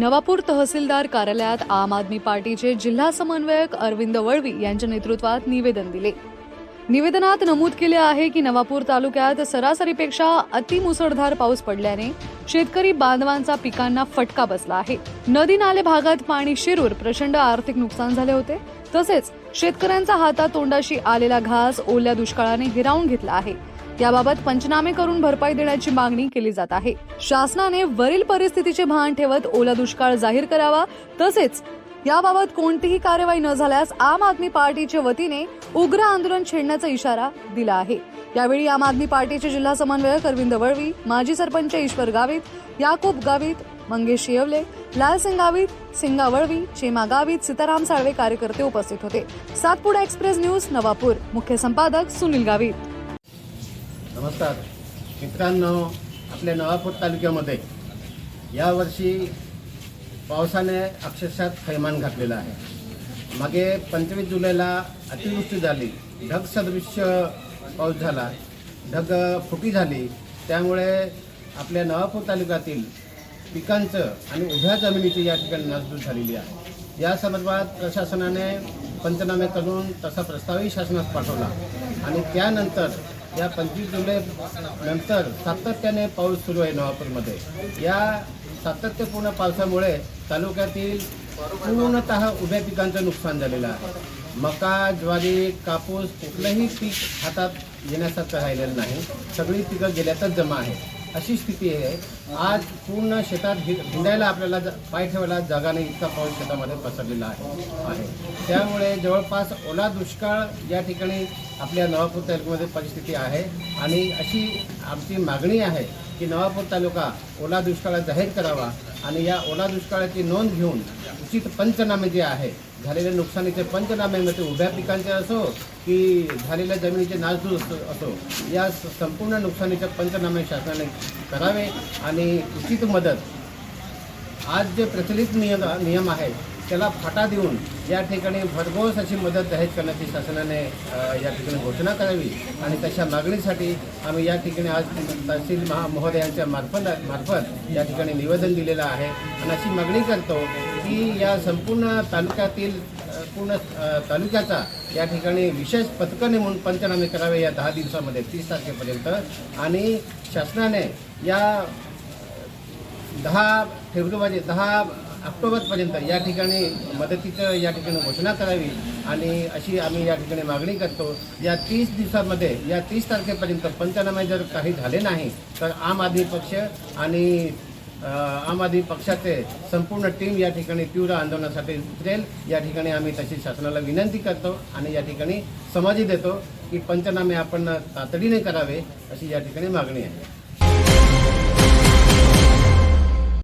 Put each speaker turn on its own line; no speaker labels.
नवापूर तहसीलदार कार्यालयात आम आदमी पार्टीचे जिल्हा समन्वयक अरविंद वळवी यांच्या नेतृत्वात निवेदन दिले. निवेदनात नमूद केले आहे की नवापूर तालुक्यात सरासरीपेक्षा अतिमुसळधार पाऊस पडल्याने शेतकरी बांधवांचा पिकांना फटका बसला आहे. नदी नाले भागात पाणी शिरून प्रचंड आर्थिक नुकसान झाले होते. तसेच शेतकऱ्यांचा हातातोंडाशी आलेला घास ओल्या दुष्काळाने हिरावून घेतला आहे. याबाबत पंचनामे करून भरपाई देण्याची मागणी केली जात आहे. शासनाने वरील परिस्थितीचे भान ठेवत ओला दुष्काळ जाहीर करावा तसेच याबाबत कोणतीही कारवाई न झाल्यास आम आदमी पार्टीच्या वतीने उग्र आंदोलन छेडण्याचा इशारा दिला आहे. यावेळी आम आदमी पार्टीचे जिल्हा समन्वयक अरविंद वळवी माजी सरपंच ईश्वर गावित याकूब गावित मंगेश येवले लालसिंग गावित सिंगा वळवी चेमा गावित सीताराम साळवे कार्यकर्ते उपस्थित होते. Satpuda express news Navapur. मुख्य संपादक सुनील गावित.
नमस्कार. मित्रांनो आपल्या नवापूर तालुक्यामध्ये यावर्षी पावसाने अक्षरशः थैमान घातलेलं आहे. मागे पंचवीस जुलैला अतिवृष्टी झाली. ढग सदृश्य पाऊस झाला. ढग फुटी झाली. त्यामुळे आपल्या नवापूर तालुक्यातील पिकांचं आणि उभ्या जमिनीची या ठिकाणी नासधूस झालेली आहे. या संदर्भात प्रशासनाने पंचनामे करून तसा प्रस्तावही शासनास पाठवला आणि त्यानंतर या पंचवीस जुलै नंतर सातत्याने पाऊस सुरू आहे नवापूरमध्ये. या सातत्यपूर्ण पावसामुळे तालुक्यातील पूर्णत उभ्या पिकांचं नुकसान झालेलं आहे. मका ज्वारी कापूस कुठलंही पीक हातात येण्यासारखं राहिलेलं नाही. सगळी पिकं गेल्यातच जमा आहे अशी स्थिती आहे. आज पूर्ण शेतात हि हिंडायला आपल्याला ज- पाय ठेवायला जागा नाही इतका पाऊस शेतामध्ये पसरलेला आहे. आहे. त्यामुळे जवळपास ओला दुष्काळ या ठिकाणी आपल्या नवापूर तालुक्यामध्ये परिस्थिती आहे. आणि अशी आमची मागणी आहे की नवापूर तालुका ओला दुष्काळ जाहीर करावा. आणि या ओला दुष्काळाची नोंद घेऊन उचित पंचनामे जे आहे झालेल्या नुकसानीचे पंचनामे म्हणजे उभ्या पिकांचे असो की झालेल्या जमिनीचे नासधूस असो- असो या संपूर्ण नुकसानीचे पंचनामे शासनाने करावे आणि उचित मदत. आज जे प्रचलित नियम नियम आहे त्याला फाटा देऊन या ठिकाणी भरघोस अशी मदत जाहीर करण्याची शासनाने या ठिकाणी घोषणा करावी आणि तशा मागणीसाठी आम्ही या ठिकाणी आज तहसील महा महोदयांच्या मार्फत मार्फत या ठिकाणी निवेदन दिलेलं आहे. आणि अशी मागणी करतो की या संपूर्ण तालुक्यातील पूर्ण तालुक्याचा या ठिकाणी विशेष पथकाने म्हणून पंचनामे करावे या दहा दिवसामध्ये तीस तारखेपर्यंत. आणि शासनाने या दहा फेब्रुवारी दहा ऑक्टोबरपर्यंत या ठिकाणी मदतीचं या ठिकाणी घोषणा करावी आणि अशी आम्ही या ठिकाणी मागणी करतो. या तीस दिवसामध्ये या तीस तारखेपर्यंत पंचनामे जर काही झाले नाही तर आम आदमी पक्ष आणि आम आदमी पक्षाचे संपूर्ण टीम या ठिकाणी तीव्र आंदोलनासाठी उतरेल. या ठिकाणी आम्ही तशी शासनाला विनंती करतो आणि या ठिकाणी समजही देतो की पंचनामे आपण तातडीने करावे अशी या ठिकाणी मागणी आहे.